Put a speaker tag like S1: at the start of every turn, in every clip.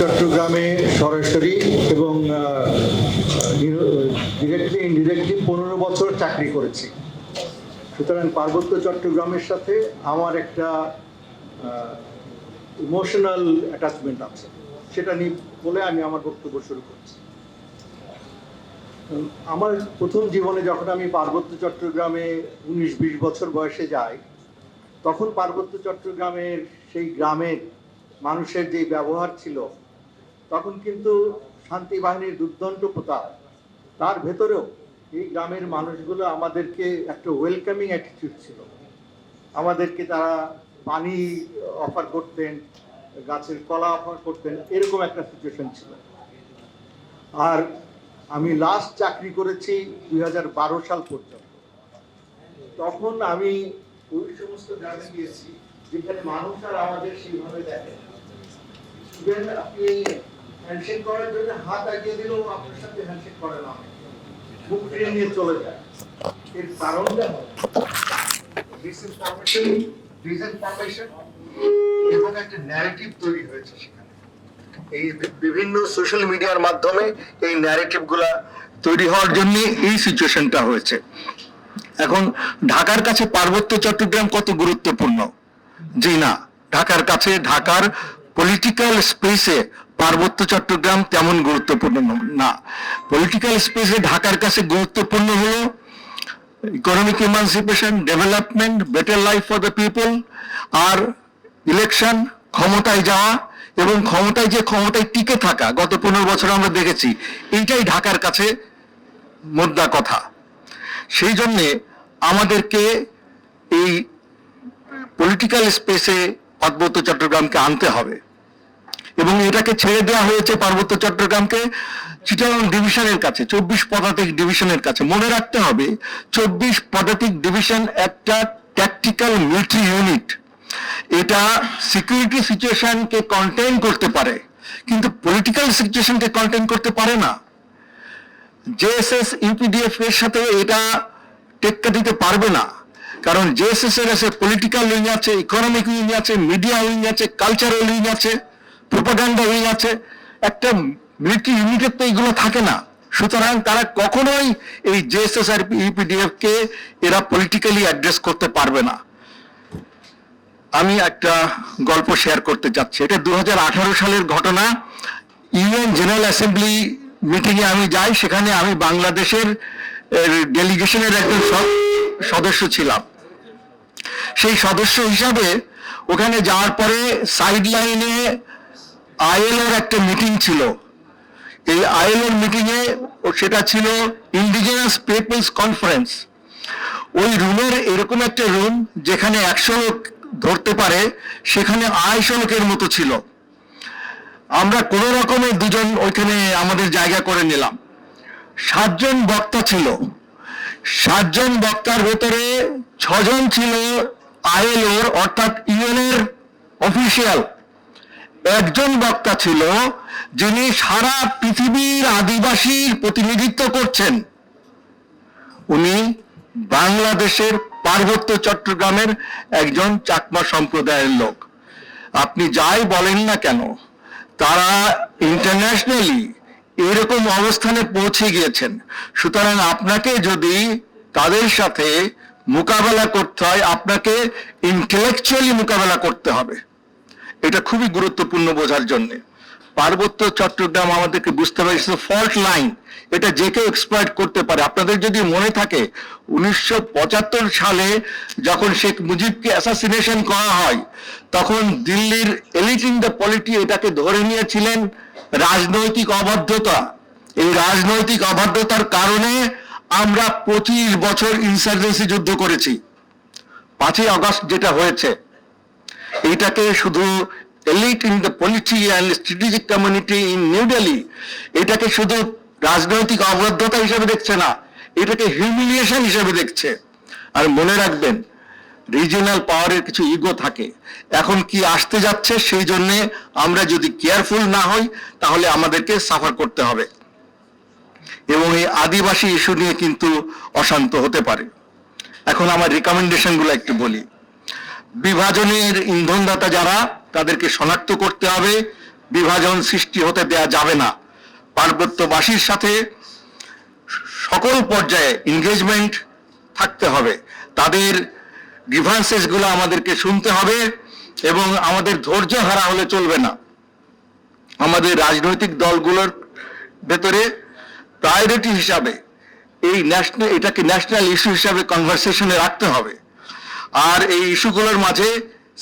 S1: চট্টগ্রামে সরাসরি এবং ডিরেক্টলি ইনডিরেক্টলি পনেরো বছর চাকরি করেছি। সুতরাং পার্বত্য চট্টগ্রামের সাথে আমার একটা ইমোশনাল অ্যাটাচমেন্ট আছে। সেটা নিয়ে বলে আমি আমার বক্তব্য শুরু করছি। আমার প্রথম জীবনে যখন আমি পার্বত্য চট্টগ্রামে উনিশ বিশ বছর বয়সে যাই, তখন পার্বত্য চট্টগ্রামের সেই গ্রামের মানুষের যে ব্যবহার ছিল, তখন কিন্তু শান্তি বাহিনীর দুর্দণ্ড প্রতাপ। তার ভেতরেও এই গ্রামের মানুষগুলো আমাদেরকে একটা ওয়েলকামিং অ্যাটিটিউড ছিল। আমাদেরকে তারা পানি অফার করতেন, গাছের কলা অফার করতেন, এরকম একটা সিচুয়েশন ছিল। আর আমি লাস্ট চাকরি করেছি দুই হাজার বারো সাল পর্যন্ত। তখন আমি ওই সমস্ত গ্রামে গিয়েছি। যেখানে মানুষ আর আমাদের সেইভাবে দেখে ইভেন আপনি হ্যান্ডশেক করার জন্য হাত আগিয়ে দিলেও আপনার সাথে হ্যান্ডশেক করে না। মুখ নিয়ে চলে যায়। এর ডিসইনফরমেশন ডিসইনফরমেশন এবং একটা ন্যারেটিভ তৈরি হয়েছে সেখানে। এই বিভিন্ন সোশ্যাল মিডিয়ার মাধ্যমে এই ন্যারেটিভগুলা তৈরি হওয়ার জন্য এই সিচুয়েশনটা হয়েছে।
S2: এখন ঢাকার কাছে পার্বত্য চট্টগ্রাম কত গুরুত্বপূর্ণ? জি না, ঢাকার কাছে, ঢাকার পলিটিক্যাল স্পেসে পার্বত্য চট্টগ্রাম তেমন গুরুত্বপূর্ণ না। পলিটিক্যাল স্পেসে ঢাকার কাছে গুরুত্বপূর্ণ হলো economic emancipation development better life for the people R election ক্ষমতায় যাওয়া এবং ক্ষমতায় যে ক্ষমতায় টিকে থাকা, গত পনেরো বছর আমরা দেখেছি, এইটাই ঢাকার কাছে মোদ্দা কথা। সেই জন্যে আমাদেরকে এই পলিটিক্যাল স্পেসে পার্বত্য চট্টগ্রামকে আনতে হবে। এবং এটাকে ছেড়ে দেওয়া হয়েছে পার্বত্য চট্টগ্রামকে চিটাগং ডিভিশনের কাছে, চব্বিশ পদাতিক ডিভিশনের কাছে। মনে রাখতে হবে, চব্বিশ পদাতিক ডিভিশন একটা ট্যাকটিক্যাল মিলিটারি ইউনিট এটা সিকিউরিটি সিচুয়েশনকে কন্টেন করতে পারে, কিন্তু পলিটিক্যাল সিচুয়েশনকে কন্টেন করতে পারে না। জেএসএস ইউপিডিএফ এর সাথে এটা টেক্কা দিতে পারবে না। কারণ জেএসএস এর আছে পলিটিক্যাল উইং আছে ইকোনমিক উইং আছে মিডিয়া উইং আছে কালচারাল উইং আছে প্রোপাগান্ডা উইং আছে। একটা মিলিটারি ইউনিটের তো এইগুলো থাকে না। সুতরাং তারা কখনোই এই জেএসএস আর ইউপিডিএফ কে এরা পলিটিক্যালি অ্যাড্রেস করতে পারবে না। আমি একটা গল্প শেয়ার করতে যাচ্ছি। এটা দু হাজার আঠারো সালের ঘটনা। ইউএন জেনারেল অ্যাসেম্বলি মিটিং এ আমি যাই, সেখানে আমি বাংলাদেশের ডেলিগেশনের একজন সদস্য ছিলাম। সেই সদস্য হিসাবে ওখানে যাওয়ার পরে সাইড লাইনে আইএলওর একটা মিটিং ছিল। এই আইএলওর মিটিং এ সেটা ছিল ইন্ডিজিনাস পিপলস কনফারেন্স ওই রুমের এরকম একটা রুম যেখানে একশো লোক ধরতে পারে, সেখানে আড়াইশো লোকের মতো ছিল। আমরা কোনো রকমে দুজন ওইখানে আমাদের জায়গা করে নিলাম। সাতজন বক্তা ছিল। সাতজন বক্তার ভেতরে ছজন ছিল আইএলওর, অর্থাৎ ইউএনের অফিসিয়াল। একজন বক্তা ছিল যিনি সারা পৃথিবীর আদিবাসীর প্রতিনিধিত্ব করছেন। উনি বাংলাদেশের পার্বত্য চট্টগ্রামের একজন চাকমা সম্প্রদায়ের লোক। আপনি যাই বলেন না কেন, তারা ইন্টারন্যাশনালি এরকম অবস্থানে পৌঁছে গিয়েছেন। সুতরাং আপনাকে যদি তাদের সাথে মোকাবেলা করতে হয়, আপনাকে ইন্টেলেকচুয়ালি মোকাবেলা করতে হবে। এটা খুবই গুরুত্বপূর্ণ বোঝার জন্য। পার্বত্য চট্টগ্রাম আমাদেরকে বুঝতে হবে ফল্ট লাইন এটা যে কেউ এক্সপ্লয়েট করতে পারে। আপনাদের যদি মনে থাকে, উনিশশো পঁচাত্তর সালে যখন শেখ মুজিবকে অ্যাসাসিনেশন করা হয়, তখন দিল্লির এলিট ইন দ্য পলিটি এটাকে ধরে নিয়েছিলেন। রাজনৈতিক অবাধ্যতা এই রাজনৈতিক অবাধ্যতার কারণে আমরা পঁচিশ বছর ইনসার্জেন্সি যুদ্ধ করেছি। পাঁচই আগস্ট যেটা হয়েছে এটাকে শুধু elite in the polity and strategic community in New Delhi এটাকে শুধু রাজনৈতিক অবদ্ধতা হিসেবে দেখছে না, এটাকে হিউমিলিয়েশন হিসেবে দেখছে। আর মনে রাখবেন রিজিওনাল পাওয়ারের কিছু ইগো থাকে। এখন কি আসতে যাচ্ছে সেই জন্য আমরা যদি কেয়ারফুল না হই, তাহলে আমাদেরকে সাফার করতে হবে। এবং এই আদিবাসী ইস্যু নিয়ে কিন্তু অশান্ত হতে পারে। এখন আমার রিকমেন্ডেশনগুলো একটু বলি। বিভাজনের ইন্ধনদাতা যারা, তাদেরকে শনাক্ত করতে হবে। বিভাজন সৃষ্টি হতে দেয়া যাবে না। পার্বত্যবাসীর সাথে সকল পর্যায়ে এনগেজমেন্ট থাকতে হবে। তাদের গ্রিভান্সেসগুলো আমাদেরকে শুনতে হবে এবং আমাদের ধৈর্য হারা হলে চলবে না। আমাদের রাজনৈতিক দলগুলোর ভেতরে প্রায়োরিটি হিসাবে এই ন্যাশনাল এটাকে ন্যাশনাল ইস্যু হিসাবে কনভারসেশনে রাখতে হবে। আর এই ইস্যুগুলোর মাঝে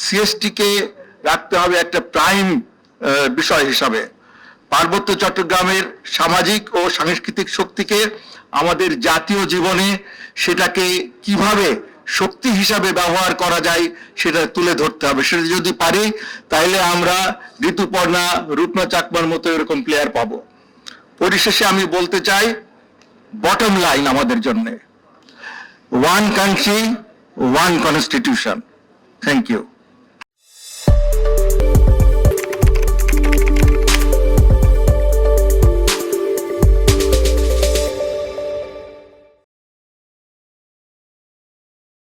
S2: সিএসটিকে রাখতে হবে একটা প্রাইম বিষয় হিসাবে। পার্বত্য চট্টগ্রামের সামাজিক ও সাংস্কৃতিক শক্তিকে আমাদের জাতীয় জীবনে সেটাকে কীভাবে শক্তি হিসাবে ব্যবহার করা যায়, সেটা তুলে ধরতে হবে। সেটা যদি পারি তাহলে আমরা ঋতুপর্ণা রূপনা চাকমার মতো এরকম প্লেয়ার পাব। পরিশেষে আমি বলতে চাই বটম লাইন আমাদের জন্য one country one constitution thank you